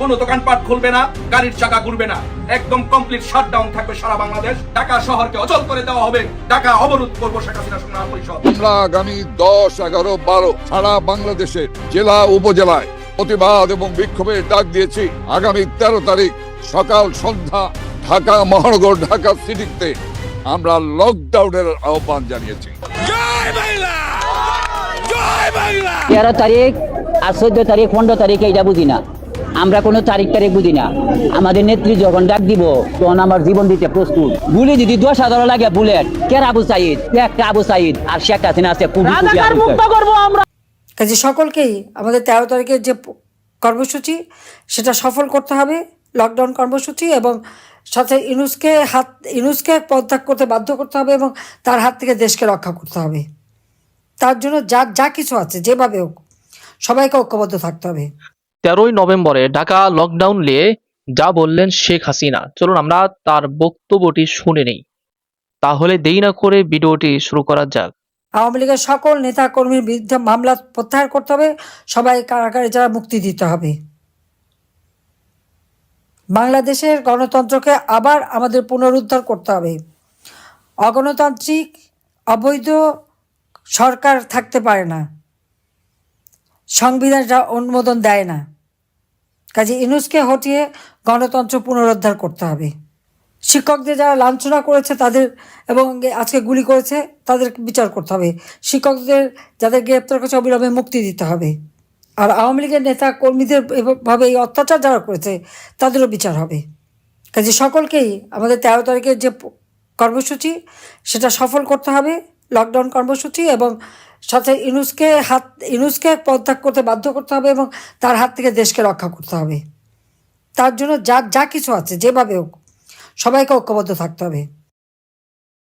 কোনো দোকানপাট খুলবে না গাড়ির চাকা ঘুরবে না। একদম কমপ্লিট শাটডাউন থাকবে সারা বাংলাদেশ। ঢাকা শহরকে অচল করে দেওয়া হবে। ঢাকা অবরোধ করব শেখ হাসিনা সংগ্রাম পরিষদ। আমরা আগামী দশ এগারো বারো সারা বাংলাদেশের জেলা উপজেলায় প্রতিবাদ এবং বিক্ষোভের ডাক দিয়েছি। আগামী তেরো তারিখ সকাল সন্ধ্যা ঢাকা মহানগর ঢাকা সিটিতে আমরা লকডাউনের আহ্বান জানিয়েছি। তেরো তারিখ আর চোদ্দ তারিখ পনেরো তারিখ এইটা বুঝি না। আমরা কোনো তারিখ তারিখ বুঝি না। আমাদের নেত্রী যখন ডাক দিব তখন আমার জীবন দিতে প্রস্তুত। গুলি যদি দশ হাজার লাগে বুলেট কের আবু সাইদ? একটা আবু সাইদ আর শেখ হাসিনা আছে। কাজে সকলকেই আমাদের তেরো তারিখের যে কর্মসূচি সেটা সফল করতে হবে লকডাউন কর্মসূচি এবং সাথে ইনুসকে হাত ইনুসকে পদত্যাগ করতে বাধ্য করতে হবে এবং তার হাত থেকে দেশকে রক্ষা করতে হবে। তার জন্য যা যা কিছু আছে যেভাবে হোক সবাইকে ঐক্যবদ্ধ থাকতে হবে। তেরোই নভেম্বরে ঢাকা লকডাউন নিয়ে যা বললেন শেখ হাসিনা। চলুন আমরা তার বক্তব্যটি শুনে নেই। তাহলে দেরি না করে ভিডিওটি শুরু করা যাক। আওয়ামী লীগের সকল নেতা কর্মীর বিরুদ্ধে মামলা প্রত্যাহার করতে হবে। সবাই কারাগারে যারা মুক্তি দিতে হবে। বাংলাদেশের গণতন্ত্রকে আবার আমাদের পুনরুদ্ধার করতে হবে। অগণতান্ত্রিক, অবৈধ সরকার থাকতে পারে না। সংবিধান যা অনুমোদন দেয় না। কাজে ইনুসকে হটিয়ে গণতন্ত্র পুনরুদ্ধার করতে হবে। শিক্ষকদের যারা লাঞ্ছনা করেছে তাদের এবং আজকে গুলি করেছে তাদের বিচার করতে হবে। শিক্ষকদের, যাদের গ্রেপ্তার করেছে অবিলম্বে মুক্তি দিতে হবে। আর আওয়ামী লীগের নেতা কর্মীদের এভাবে এই অত্যাচার যারা করেছে তাদেরও বিচার হবে। কাজে সকলকেই আমাদের তেরো তারিখের যে কর্মসূচি, সেটা সফল করতে হবে। লকডাউন কর্মসূচি এবং সাথে ইনুসকে হাত, ইনুসকে পদত্যাগ করতে বাধ্য করতে হবে এবং তার হাত থেকে দেশকে রক্ষা করতে হবে। তার জন্য যা যা কিছু আছে, যেভাবে হোক, সবাইকে ঐক্যবদ্ধ থাকতে হবে।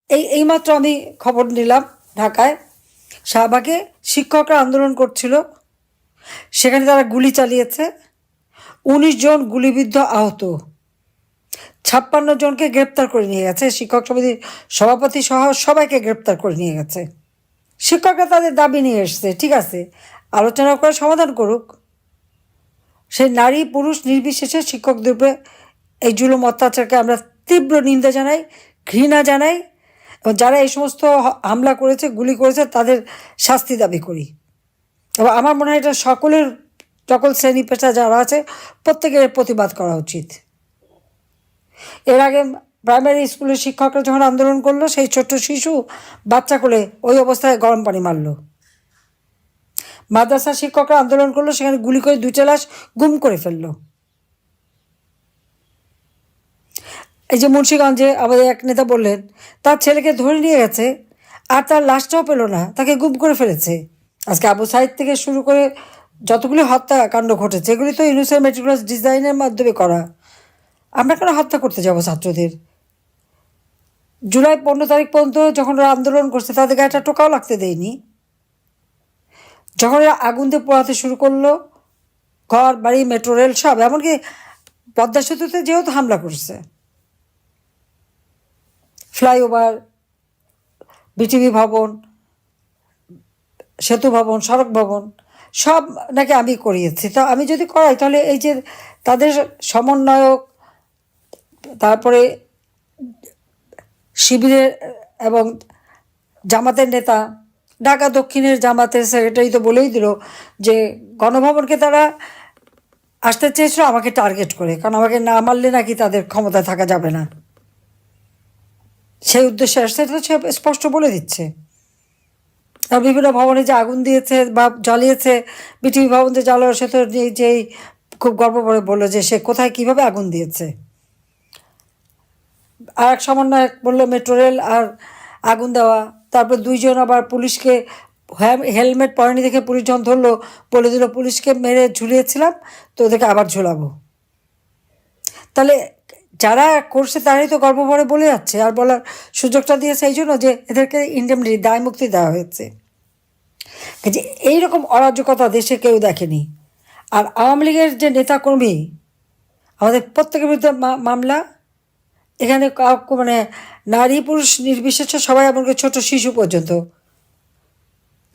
এই এইমাত্র আমি খবর নিলাম ঢাকায়। শাহবাগে শিক্ষকরা আন্দোলন করছিল। সেখানে তারা গুলি চালিয়েছে। উনিশ জন গুলিবিদ্ধ আহত। ছাপ্পান্ন জনকে গ্রেপ্তার করে নিয়ে গেছে। শিক্ষক সমিতির সভাপতি সহ সবাইকে গ্রেপ্তার করে নিয়ে গেছে। শিক্ষকরা তাদের দাবি নিয়ে এসছে, ঠিক আছে? আলোচনা করে সমাধান করুক। সেই নারী, পুরুষ নির্বিশেষে শিক্ষকদের উপরে এই জুলুম অত্যাচারকে আমরা তীব্র নিন্দা জানাই, ঘৃণা জানাই এবং যারা এই সমস্ত হামলা করেছে, গুলি করেছে, তাদের শাস্তি দাবি করি। এবং আমার মনে হয় এটা সকলের, সকল শ্রেণি পেশা যারা আছে, প্রত্যেকের প্রতিবাদ করা উচিত। এর আগে প্রাইমারি স্কুলের শিক্ষকরা যখন আন্দোলন করল, সেই ছোট্ট শিশু বাচ্চা কোলে ওই অবস্থায় গরম পানি মারলো। মাদ্রাসা শিক্ষকরা আন্দোলন করল, সেখানে গুলি করে দুইটা লাশ গুম করে ফেলল। এই যে মুন্সিগঞ্জে আমাদের এক নেতা বললেন, তার ছেলেকে ধরে নিয়ে গেছে, আর তার লাশটাও পেল না, তাকে গুম করে ফেলেছে। আজকে আবু সাইদ থেকে শুরু করে যতগুলি হত্যাকাণ্ড ঘটেছে, এগুলি তো ইউনিসের মেট্রিকুলাস ডিজাইনের মাধ্যমে করা। আমরা কেন হত্যা করতে যাব ছাত্রদের? জুলাই পনেরো তারিখ পর্যন্ত যখন ওরা আন্দোলন করছে তাদের গায়ে একটা টোকাও লাগতে দেয়নি। যখন ওরা আগুন দিয়ে পোড়াতে শুরু করল, ঘর, বাড়ি, মেট্রো, রেল সব, এমনকি পদ্মা সেতুতে যেহেতু হামলা করছে, ফ্লাইওভার, বিটিভি ভবন, সেতু ভবন, সড়ক ভবন, সব নাকি আমি করিয়েছি। তা আমি যদি করাই, তাহলে এই যে তাদের সমন্বয়ক, তারপরে শিবিরের এবং জামাতের নেতা, ঢাকা দক্ষিণের জামাতের সেক্রেটারি তো বলেই দিল যে গণভবনকে তারা আসতে চেয়েছিল, আমাকে টার্গেট করে। কারণ আমাকে না মারলে নাকি তাদের ক্ষমতায় থাকা যাবে না। সেই উদ্দেশ্যে এটা তো সে স্পষ্ট বলে দিচ্ছে। আর বিভিন্ন ভবনে যে আগুন দিয়েছে বা জ্বালিয়েছে, বিটিভি ভবন যে জ্বালালো, সে তো যেই খুব গর্ব করে বলল যে সে কোথায় কীভাবে আগুন দিয়েছে। আর এক সমন্বয়ক বলল, মেট্রো রেল আর আগুন দেওয়া। তারপর দুইজন আবার পুলিশকে হেলমেট পরেনি দেখে পুলিশ যখন ধরলো, বলে দিল, পুলিশকে মেরে ঝুলিয়েছিলাম, তো ওদেরকে আবার ঝুলাবো। তাহলে যারা করছে তারাই তো গর্বভরে বলে যাচ্ছে, আর বলার সুযোগটা দিয়েছে এই জন্য যে এদেরকে ইন্ডেমনিটি দায় মুক্তি দেওয়া হয়েছে। যে এইরকম অরাজকতা দেশে কেউ দেখেনি। আর আওয়ামী লীগের যে নেতাকর্মী, আমাদের প্রত্যেকের বিরুদ্ধে মামলা এখানে মানে নারী পুরুষ নির্বিশেষে সবাই এমনকি ছোট শিশু পর্যন্ত।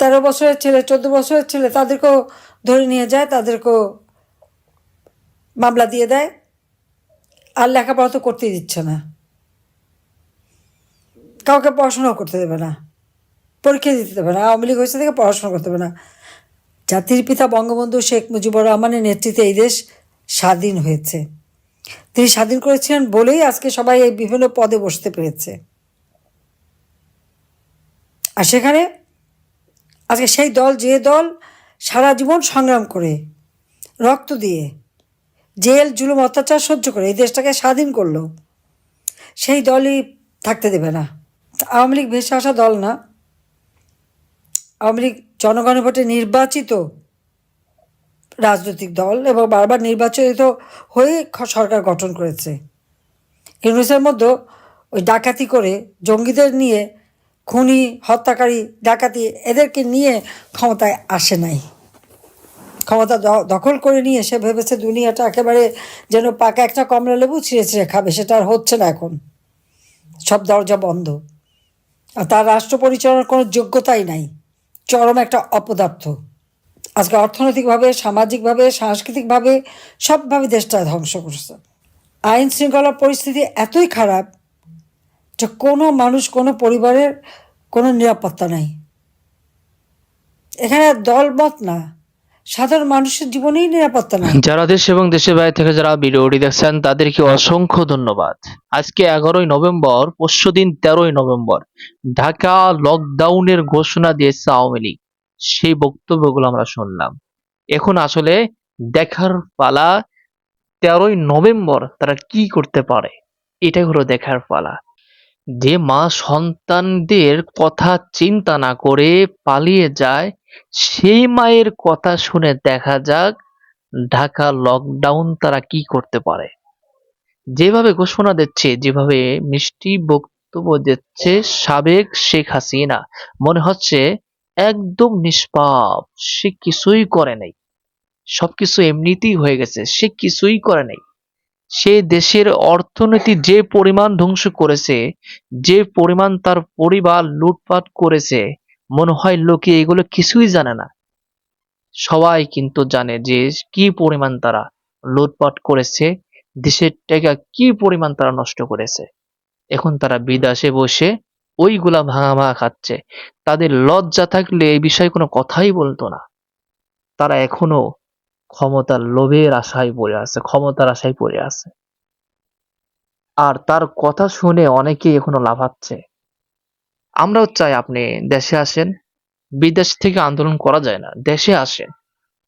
তেরো বছরের ছেলে, চোদ্দ বছরের ছেলে, তাদেরকেও ধরে নিয়ে যায়, তাদেরকেও মামলা দিয়ে দেয়। আর লেখাপড়া তো করতেই দিচ্ছে না। কাউকে পড়াশোনাও করতে দেবে না। পরীক্ষা দিতে দেবে না। আওয়ামী লীগ হয়েছে থেকে পড়াশোনা করতে দেবে না। জাতির পিতা বঙ্গবন্ধু শেখ মুজিবুর রহমানের নেতৃত্বে এই দেশ স্বাধীন হয়েছে। তিনি স্বাধীন করেছিলেন বলেই আজকে সবাই এই বিভিন্ন পদে বসতে পেরেছে। আর সেখানে আজকে সেই দল, যে দল সারা জীবন সংগ্রাম করে, রক্ত দিয়ে, জেল, জুলুম, অত্যাচার সহ্য করে এই দেশটাকে স্বাধীন করল, সেই দলই থাকতে দেবে না। আওয়ামী লীগ ভেসে আসা দল না। আওয়ামী লীগ জনগণের ভোটে নির্বাচিত রাজনৈতিক দল এবং বারবার নির্বাচিত হয়ে সরকার গঠন করেছে। ইউনুসের মধ্যে ওই ডাকাতি করে জঙ্গিদের নিয়ে খুনি, হত্যাকারী, ডাকাতি এদেরকে নিয়ে ক্ষমতায় আসে নাই। ক্ষমতা দখল করে নিয়ে সে ভেবেছে দুনিয়াটা একেবারে যেন পাকা একটা কমলা লেবু ছিঁড়ে ছিঁড়ে খাবে, সেটা আর হচ্ছে না এখন। সব দরজা বন্ধ। আর তার রাষ্ট্র পরিচালনার কোনো যোগ্যতাই নাই। চরম একটা অপদার্থ। আজকে অর্থনৈতিকভাবে, সামাজিকভাবে, সাংস্কৃতিকভাবে সবভাবে দেশটা ধ্বংস করছে। আইন শৃঙ্খলার পরিস্থিতি এতই খারাপ যে কোনো মানুষ, কোনো পরিবারের কোনো নিরাপত্তা নাই। এখানে দলমত না। সাধারণ মানুষের জীবনেই নিরাপত্তা নাই। যারা দেশ এবং দেশের বাইরে থেকে যারা ভিডিওটি দেখছেন, তাদেরকে অসংখ্য ধন্যবাদ। আজকে এগারোই নভেম্বর পরশু দিন তেরোই নভেম্বর, ঢাকা লকডাউনের ঘোষণা দিয়েছে আওয়ামী লীগ। সেই বক্তব্যগুলো আমরা শুনলাম। এখন আসলে দেখার পালা তেরোই নভেম্বর তারা কি করতে পারে? এটাই হলো দেখার পালা। যে মা সন্তানদের কথা চিন্তা না করে পালিয়ে যায়, সেই মায়ের কথা শুনে দেখা যাক ঢাকা লকডাউন তারা কি করতে পারে। যেভাবে ঘোষণা দিচ্ছে, যেভাবে মিষ্টি বক্তব্য দিচ্ছে সাবেক শেখ হাসিনা, মনে হচ্ছে একদম নিষ্পাপ। সে কিছুই করে নাই। সবকিছু এমনিতেই হয়ে গেছে। সে কিছুই করে নাই। সে দেশের অর্থনীতি যে পরিমাণ ধ্বংস করেছে, যে পরিমাণ তার পরিবার লুটপাট করেছে, মনে হয় লোকে এগুলো কিছুই জানে না। সবাই কিন্তু জানে যে কি পরিমাণ তারা লুটপাট করেছে, দেশের টাকা কি পরিমাণ তারা নষ্ট করেছে। এখন তারা বিদেশে বসে ওইগুলা ভাঙা ভাঙা খাচ্ছে। তাদের লজ্জা থাকলে এই বিষয়ে কোনো কথাই বলতো না। তারা এখনও ক্ষমতার লোভের আশায় পড়ে আছে, ক্ষমতার আশায় পড়ে আছে। আর তার কথা শুনে অনেকেই এখনও লাফাচ্ছে। আমরাও চাই আপনি দেশে আসেন। বিদেশ থেকে আন্দোলন করা যায় না, দেশে আসেন।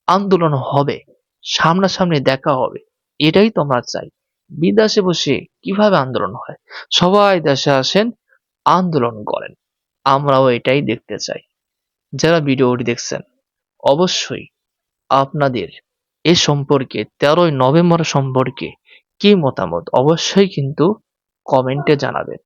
আন্দোলন হবে, সামনাসামনি দেখা হবে। এটাই তো আমরা চাই। বিদেশে বসে কীভাবে আন্দোলন হয়? সবাই দেশে আসেন আন্দোলন করেন। আমরাও এটাই দেখতে চাই। যারা ভিডিওটি দেখছেন, অবশ্যই আপনাদের এ সম্পর্কে, তেরোই নভেম্বর সম্পর্কে কি মতামত, অবশ্যই কিন্তু কমেন্টে জানাবেন।